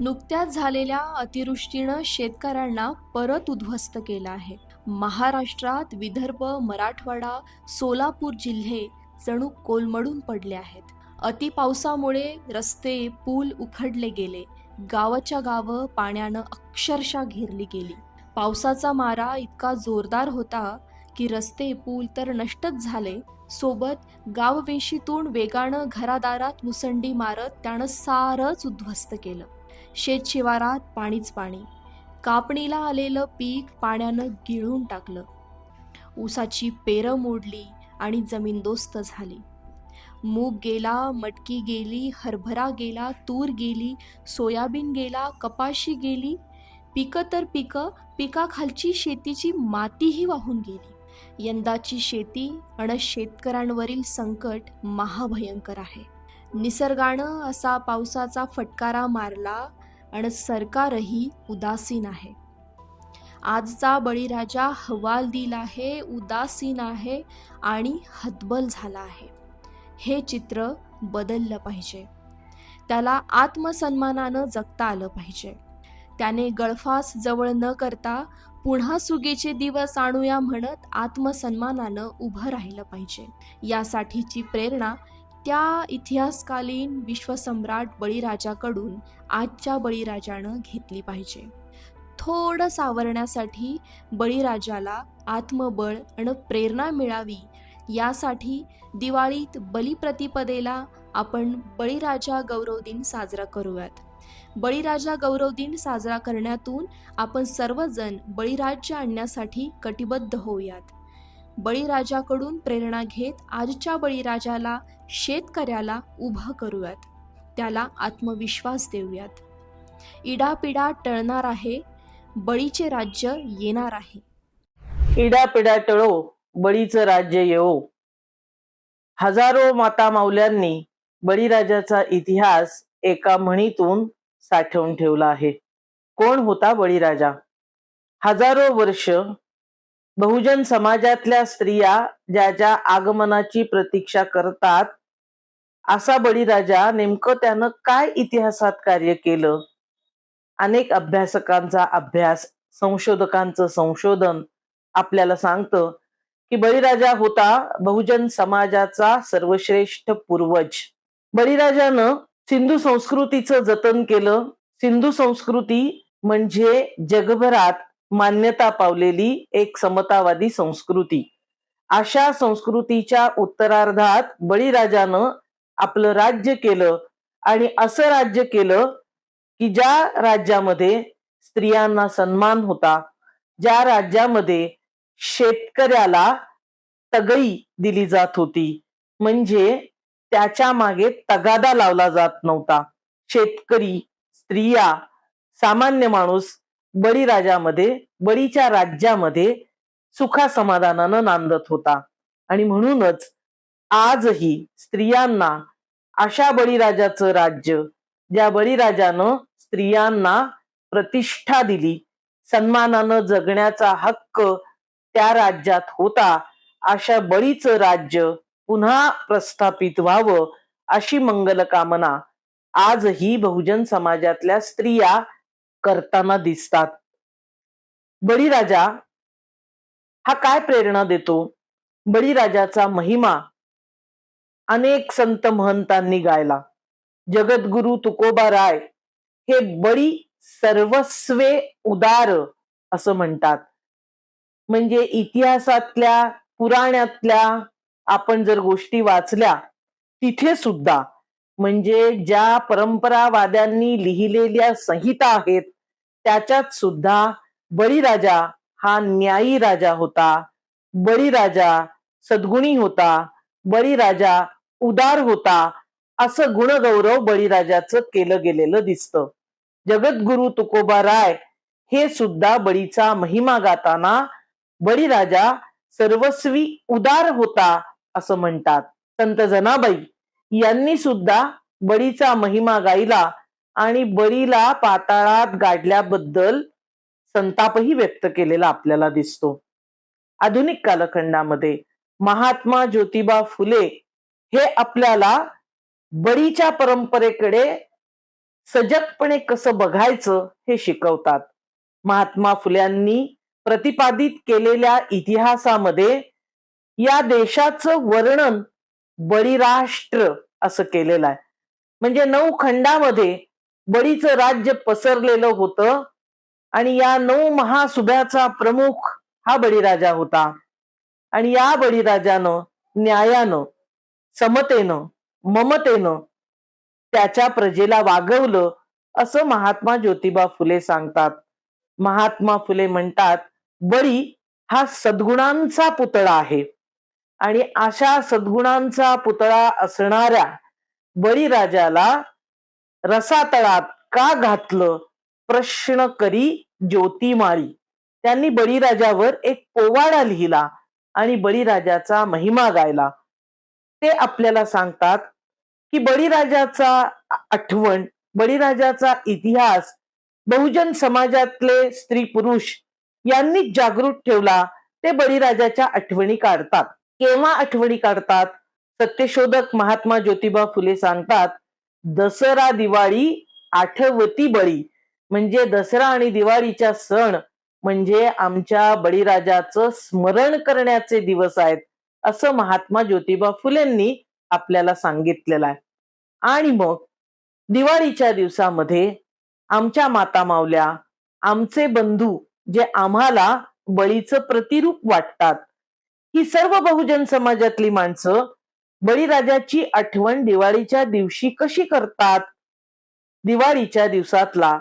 नुकत्याच झालेल्या अतिवृष्टीनं शेतकऱ्यांना परत उद्ध्वस्त केलं आहे. महाराष्ट्रात विदर्भ मराठवाडा सोलापूर जिल्हे जणू कोलमडून पडले आहेत. अति पावसामुळे रस्ते पूल उखडले गेले. गावाच्या गावं पाण्यानं अक्षरशः घेरली गेली. पावसाचा मारा इतका जोरदार होता की रस्ते पूल तर नष्टच झाले. सोबत गाववेशीतून वेगानं घरादारात मुसंडी मारत त्यानं सारंच उद्ध्वस्त केलं. शेत शिवारात पाणीच पाणी. कापणीला आलेलं पीक पाण्यानं गिळून टाकलं. ऊसाची पेरं मोडली आणि जमीनदोस्त झाली. मूग गेला मटकी गेली हरभरा गेला तूर गेली सोयाबीन गेला कपाशी गेली. पिकं तर पिकं पिकाखालची शेतीची मातीही वाहून गेली. यंदाची शेती आणि शेतकऱ्यांवरील संकट महाभयंकर आहे. निसर्गानं असा पावसाचा फटकारा मारला आणि सरकारही उदासीन आहे. आजचा बळीराजा हवाल दिला आहे उदासीन आहे आणि हतबल झाला आहे. हे चित्र बदललं पाहिजे. त्याला आत्मसन्मानानं जगता आलं पाहिजे. त्याने गळफास जवळ न करता पुन्हा सुगीचे दिवस आणूया म्हणत आत्मसन्मानानं उभं राहिलं पाहिजे. यासाठीची प्रेरणा त्या इतिहासकालीन विश्वसम्राट बळीराजाकडून आजच्या बळीराजानं घेतली पाहिजे. थोडं सावरण्यासाठी बळीराजाला आत्मबळ आणि प्रेरणा मिळावी यासाठी दिवाळीत बलिप्रतिपदेला आपण बळीराजा गौरव दिन साजरा करूयात. बळीराजा गौरव दिन साजरा करण्यातून आपण सर्वजण बळीराज्य आणण्यासाठी कटिबद्ध होऊयात. बळीराजाकडून प्रेरणा घेत आजच्या बळीराजाला शेतकऱ्याला उभं करूयात. त्याला आत्मविश्वास देऊयात. इडापिडा टळणार आहे बळीचे राज्य येणार आहे. इडापिडा टळो बळीचं राज्य येवो. हजारो माता माऊल्यांनी बळीराजाचा इतिहास एका म्हणीतून साठवून ठेवला आहे. कोण होता बळीराजा? हजारो वर्ष बहुजन समाजातल्या स्त्रिया ज्याच्या आगमनाची प्रतीक्षा करतात असा बळीराजा नेमकं त्यानं काय इतिहासात कार्य केलं? अनेक अभ्यासकांचा अभ्यास संशोधकांचं संशोधन आपल्याला सांगतं की बळीराजा होता बहुजन समाजाचा सर्वश्रेष्ठ पूर्वज. बळीराजानं सिंधू संस्कृतीचं जतन केलं. सिंधू संस्कृती म्हणजे जगभरात मान्यता पावलेली एक समतावादी संस्कृती. अशा संस्कृतीच्या उत्तरार्धात बळीराजानं आपलं राज्य केलं आणि असं राज्य केलं की ज्या राज्यामध्ये स्त्रियांना सन्मान होता ज्या राज्यामध्ये शेतकऱ्याला तगई दिली जात होती म्हणजे त्याच्यामागे तगादा लावला जात नव्हता. शेतकरी स्त्रिया सामान्य माणूस बळीराजामध्ये बळीच्या राज्यामध्ये सुखा समाधानानं नांदत होता. आणि म्हणूनच आजही स्त्रियांना अशा बळीराजाचं राज्य ज्या बळीराजानं स्त्रियांना प्रतिष्ठा दिली सन्मानानं जगण्याचा हक्क त्या राज्यात होता अशा बळीचं राज्य पुन्हा प्रस्थापित व्हावं अशी मंगल कामना आजही बहुजन समाजातल्या स्त्रिया करताना दिसतात. बळीराजा हा काय प्रेरणा देतो? बळीराजाचा महिमा अनेक संत महंतांनी गायला. जगद्गुरु तुकोबा राय हे बळी सर्वस्वे उदार असं म्हणतात. म्हणजे इतिहासातल्या पुराण्यातल्या आपण जर गोष्टी वाचल्या तिथे सुद्धा म्हणजे ज्या परंपरावाद्यांनी लिहिलेल्या संहिता आहेत त्याच्यात सुद्धा बळीराजा हा न्यायी राजा होता. बळीराजा सद्गुणी होता. बळीराजा उदार होता. असं गुणगौरव बळीराजाचं केलं गेलेलं दिसतं. जगद्गुरु तुकोबा राय हे सुद्धा बळीचा महिमा गाताना बळीराजा सर्वस्वी उदार होता असं म्हणतात. संत जनाबाई यांनी सुद्धा बळीचा महिमा गायला आणि बळीला पाताळात गाडल्याबद्दल संतापही व्यक्त केलेला आपल्याला दिसतो. आधुनिक कालखंडामध्ये महात्मा ज्योतिबा फुले हे आपल्याला बळीच्या परंपरेकडे सजगपणे कसं बघायचं हे शिकवतात. महात्मा फुल्यांनी प्रतिपादित केलेल्या इतिहासामध्ये या देशाचं वर्णन बळीराष्ट्र असं केलेलं आहे. म्हणजे नऊ खंडामध्ये बळीचं राज्य पसरलेलं होतं. आणि या नऊ महासुभ्याचा प्रमुख हा बळीराजा होता. आणि या बळीराजानं न्यायानं समतेनं ममतेनं त्याच्या प्रजेला वागवलं असं महात्मा ज्योतिबा फुले सांगतात. महात्मा फुले म्हणतात बळी हा सद्गुणांचा पुतळा आहे. आणि अशा सद्गुणांचा पुतळा असणाऱ्या बळीराजाला रसातळात का घातलं? प्रश्न करी ज्योतिमाळी त्यांनी बळीराजावर एक पोवाडा लिहिला आणि बळीराजाचा महिमा गायला. ते आपल्याला सांगतात की बळीराजाचा आठवण बळीराजाचा इतिहास बहुजन समाजातले स्त्री पुरुष यांनी जागृत ठेवला ते बळीराजाच्या आठवणी काढतात. केव्हा आठवणी काढतात? सत्यशोधक महात्मा ज्योतिबा फुले सांगतात दसरा दिवाळी आठवती बळी. म्हणजे दसरा आणि दिवाळीच्या सण म्हणजे आमच्या बळीराजाचं स्मरण करण्याचे दिवस आहेत असं महात्मा ज्योतिबा फुलेंनी आपल्याला सांगितलेलं आहे. आणि मग दिवाळीच्या दिवसामध्ये आमच्या माता मावल्या आमचे बंधू जे आम्हाला बळीचं प्रतिरूप वाटतात ही सर्व बहुजन समाजातली माणसं बळीराजाची आठवण दिवाळीच्या दिवशी कशी करतात? दिवाळीच्या दिवसातला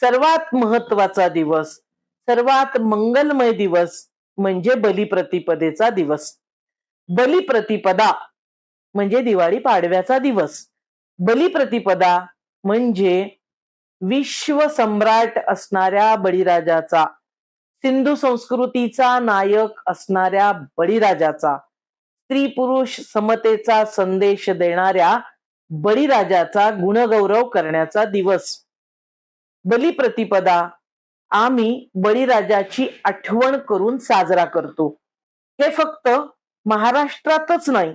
सर्वात महत्त्वाचा दिवस सर्वात मंगलमय दिवस म्हणजे बलिप्रतिपदेचा दिवस. बलिप्रतिपदा म्हणजे दिवाळी पाडव्याचा दिवस. बलिप्रतिपदा म्हणजे विश्व सम्राट असणाऱ्या बळीराजाचा सिंधू संस्कृतीचा नायक असणाऱ्या बळीराजाचा. स्त्री पुरुष समतेचा संदेश देणाऱ्या बळीराजाचा गुणगौरव करण्याचा दिवस. बलिप्रतिपदा आम्ही बळीराजाची आठवण करून साजरा करतो. हे फक्त महाराष्ट्रातच नाही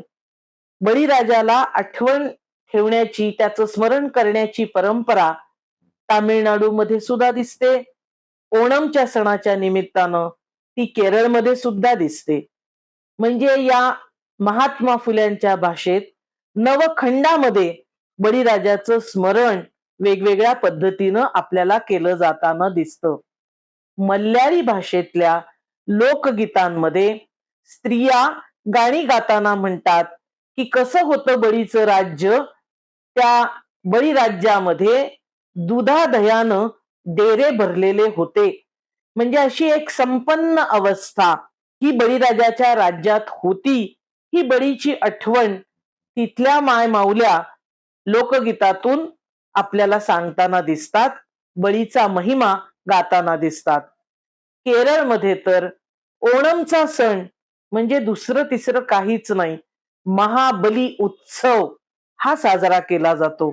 बळीराजाला आठवण ठेवण्याची त्याचं स्मरण करण्याची परंपरा तामिळनाडूमध्ये सुद्धा दिसते. ओणमच्या सणाच्या निमित्तानं ती केरळमध्ये सुद्धा दिसते. म्हणजे या महात्मा फुल्यांच्या भाषेत नवखंडामध्ये बळीराजाचं स्मरण वेगवेगळ्या पद्धतीनं आपल्याला केलं जाताना दिसतं. मल्याळी भाषेतल्या लोकगीतांमध्ये स्त्रिया गाणी गाताना म्हणतात की कसं होतं बळीचं राज्य? त्या बळीराज्यामध्ये दुधादयानं डेरे भरलेले होते. म्हणजे अशी एक संपन्न अवस्था ही बळीराजाच्या राज्यात होती. ही बळीची आठवण तिथल्या माय माऊल्या लोकगीतातून आपल्याला सांगताना दिसतात बळीचा महिमा गाताना दिसतात. केरळमध्ये तर ओणमचा सण म्हणजे दुसरं तिसरं काहीच नाही महाबली उत्सव हा साजरा केला जातो.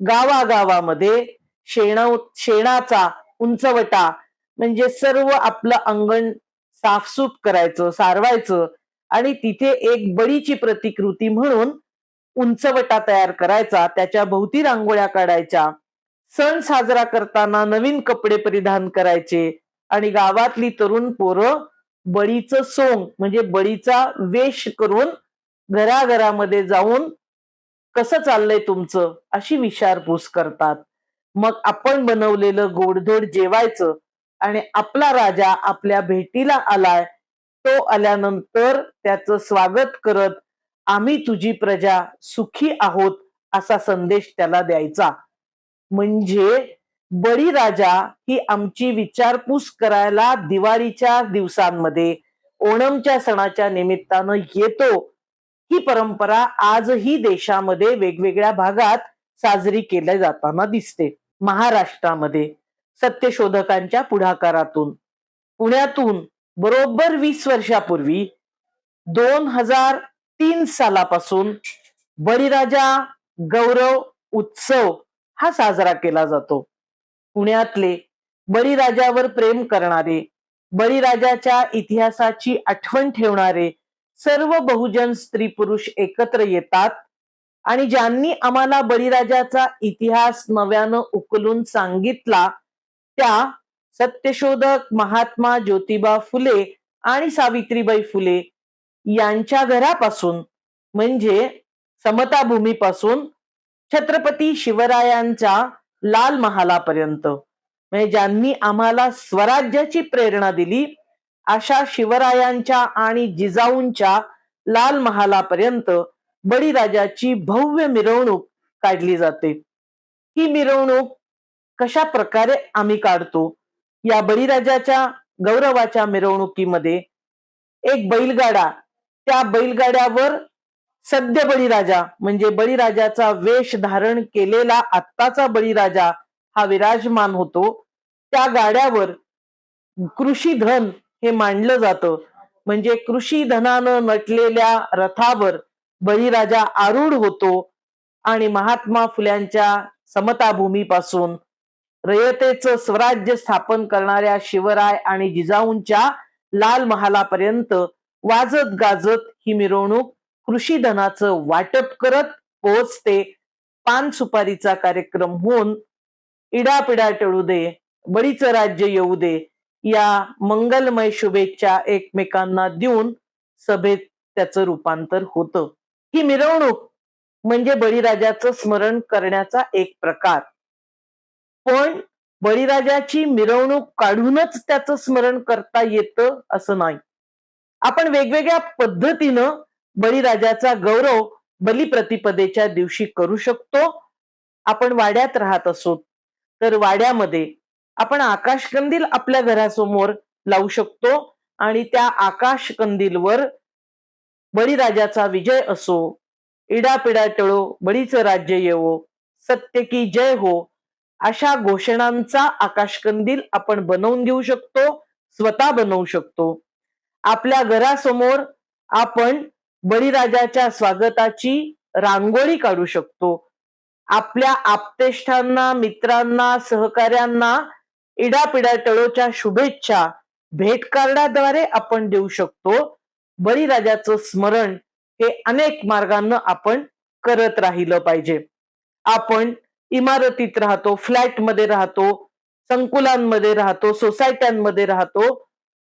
गावागावामध्ये शेण शेणाचा उंचवटा म्हणजे सर्व आपलं अंगण साफसूफ करायचं सारवायचं आणि तिथे एक बळीची प्रतिकृती म्हणून उंचवटा तयार करायचा त्याच्या भोवती रांगोळ्या काढायच्या. सण साजरा करताना नवीन कपडे परिधान करायचे आणि गावातली तरुण पोरं बळीचं सोंग म्हणजे बळीचा वेश करून घराघरामध्ये जाऊन कसं चाललंय तुमचं? अशी विचारपूस करतात. मग आपण बनवलेलं गोडधोड जेवायचं आणि आपला राजा आपल्या भेटीला आलाय. तो आल्यानंतर त्याचं स्वागत करत आम्ही तुझी प्रजा सुखी आहोत असा संदेश त्याला द्यायचा. म्हणजे बळीराजा ही आमची विचारपूस करायला दिवाळीच्या दिवसांमध्ये ओणमच्या सणाच्या निमित्तानं येतो. ही परंपरा आजही देशामध्ये वेगवेगळ्या भागात साजरी केल्या जाताना दिसते. महाराष्ट्रामध्ये सत्यशोधकांच्या पुढाकारातून पुण्यातून बरोबर वीस वर्षापूर्वी दोन हजार तीन सालापासून बळीराजा गौरव उत्सव हा साजरा केला जातो. पुण्यातले बळीराजावर प्रेम करणारे बळीराजाच्या इतिहासाची आठवण ठेवणारे सर्व बहुजन स्त्री पुरुष एकत्र येतात आणि ज्यांनी आम्हाला बळीराजाचा इतिहास नव्यानं उकलून सांगितला त्या सत्यशोधक महात्मा ज्योतिबा फुले आणि सावित्रीबाई फुले यांच्या घरापासून म्हणजे समताभूमीपासून छत्रपती शिवरायांच्या लाल महालापर्यंत. म्हणजे ज्यांनी आम्हाला स्वराज्याची प्रेरणा दिली अशा शिवरायांच्या आणि जिजाऊंच्या लाल महालापर्यंत बळीराजाची भव्य मिरवणूक काढली जाते. ही मिरवणूक कशा प्रकारे आम्ही काढतो? या बळीराजाच्या गौरवाच्या मिरवणुकीमध्ये एक बैलगाडा त्या बैलगाड्यावर सद्य बळीराजा म्हणजे बळीराजाचा वेश धारण केलेला आत्ताचा बळीराजा हा विराजमान होतो. त्या गाड्यावर कृषी धन हे मांडलं जातं. म्हणजे कृषी धनानं नटलेल्या रथावर बळीराजा आरूढ होतो आणि महात्मा फुल्यांच्या समताभूमीपासून रयतेचं स्वराज्य स्थापन करणाऱ्या शिवराय आणि जिजाऊंच्या लाल महालापर्यंत वाजत गाजत ही मिरवणूक कृषी धनाचं वाटप करत पोहोचते. पान सुपारीचा कार्यक्रम होऊन इडापिडा टळू दे बळीचं राज्य येऊ दे या मंगलमय शुभेच्छा एकमेकांना देऊन सभेत त्याचं रूपांतर होतं. ही मिरवणूक म्हणजे बळीराजाचं स्मरण करण्याचा एक प्रकार. पण बळीराजाची मिरवणूक काढूनच त्याचं स्मरण करता येतं असं नाही. आपण वेगवेगळ्या पद्धतीनं बळीराजाचा गौरव बलिप्रतिपदेच्या दिवशी करू शकतो. आपण वाड्यात राहत असो तर वाड्यामध्ये आपण आकाशकंदील आपल्या घरासमोर लावू शकतो आणि त्या आकाशकंदीलवर बळीराजाचा विजय असो इडापिडा टळो बळीचं राज्य येवो सत्य की जय हो अशा घोषणांचा आकाशकंदील आपण बनवून घेऊ शकतो स्वतः बनवू शकतो. आपल्या घरासमोर आपण बळीराजाच्या स्वागताची रांगोळी काढू शकतो. आपल्या आपतेष्टांना मित्रांना सहकाऱ्यांना इडापिडा टळोच्या शुभेच्छा भेट कार्डाद्वारे आपण देऊ शकतो. बळीराजाचं स्मरण हे अनेक मार्गांना आपण करत राहिलं पाहिजे. आपण इमारतीत राहतो फ्लॅटमध्ये राहतो संकुलांमध्ये राहतो सोसायट्यांमध्ये राहतो.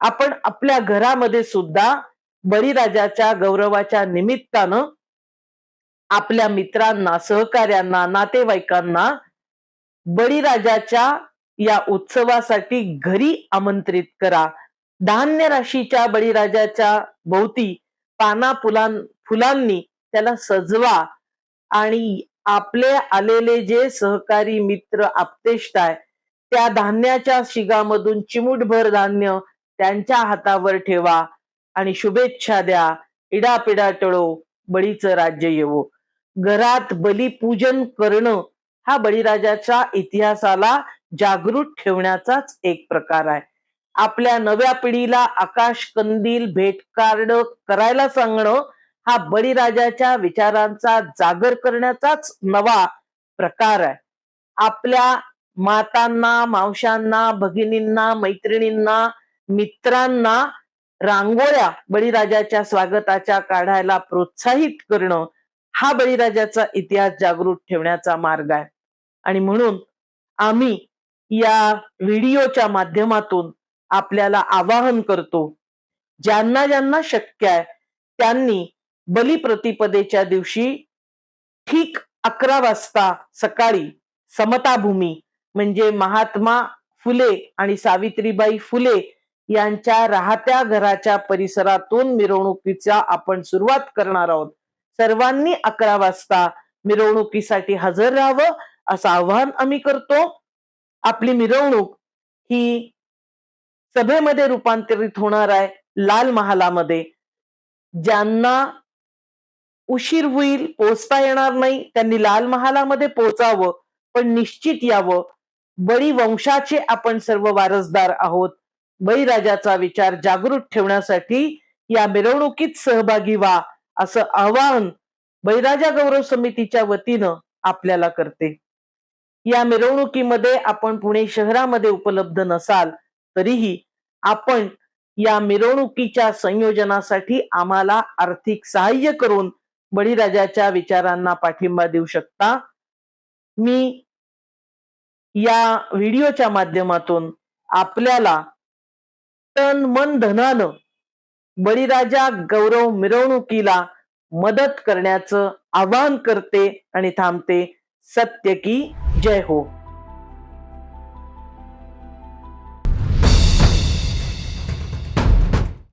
आपण आपल्या घरामध्ये सुद्धा बळीराजाच्या गौरवाच्या निमित्तानं आपल्या मित्रांना सहकार्यांना नातेवाईकांना बळीराजाच्या या उत्सवासाठी घरी आमंत्रित करा. धान्य राशीच्या बळीराजाच्या भोवती पाना फुलां फुलांनी त्याला सजवा आणि आपले आलेले जे सहकारी मित्र आपतेष्ट आहे त्या धान्याच्या शिगामधून चिमूटभर धान्य त्यांच्या हातावर ठेवा आणि शुभेच्छा द्या. इडापिडा टळो बळीचं राज्य येवो. घरात बलिपूजन करणं हा बळीराजाच्या इतिहासाला जागृत ठेवण्याचाच एक प्रकार आहे. आपल्या नव्या पिढीला आकाश कंदील भेट कार्ड करायला सांगणं हा बळीराजाच्या विचारांचा जागर करण्याचाच नवा प्रकार आहे. आपल्या मातांना मावशांना भगिनींना मैत्रिणींना मित्रांना रांगोळ्या बळीराजाच्या स्वागताच्या काढायला प्रोत्साहित करणं हा बळीराजाचा इतिहास जागृत ठेवण्याचा मार्ग आहे. आणि म्हणून आम्ही या व्हिडिओच्या माध्यमातून आपल्याला आवाहन करतो ज्यांना ज्यांना शक्य आहे त्यांनी बलिप्रतिपदेच्या दिवशी ठीक अकरा वाजता सकाळी समताभूमी म्हणजे महात्मा फुले आणि सावित्रीबाई फुले यांच्या राहत्या घराच्या परिसरातून मिरवणुकीचा आपण सुरुवात करणार आहोत. सर्वांनी अकरा वाजता मिरवणुकीसाठी हजर राहावं असं आवाहन आम्ही करतो. आपली मिरवणूक ही सभेमध्ये रूपांतरित होणार आहे लाल महालामध्ये ज्यांना उशीर होईल पोचता येणार नाही. त्यांनी लाल महालामध्ये पोचावं पण निश्चित यावं. बळी वंशाचे आपण सर्व वारसदार आहोत. बळीराजाचा विचार जागृत ठेवण्यासाठी या मिरवणुकीत सहभागी व्हा असं आवाहन बळीराजा गौरव समितीच्या वतीनं आपल्याला करते. या मिरवणुकीमध्ये आपण पुणे शहरामध्ये उपलब्ध नसाल तरीही आपण या मिरवणुकीच्या संयोजनासाठी आम्हाला आर्थिक सहाय्य करून बळीराजाच्या विचारांना पाठिंबा देऊ शकता. मी या व्हिडिओच्या माध्यमातून आपल्याला तन मन धनानं बळीराजा गौरव मिरवणुकीला मदत करण्याचं आवाहन करते आणि थांबते. सत्य की जय हो.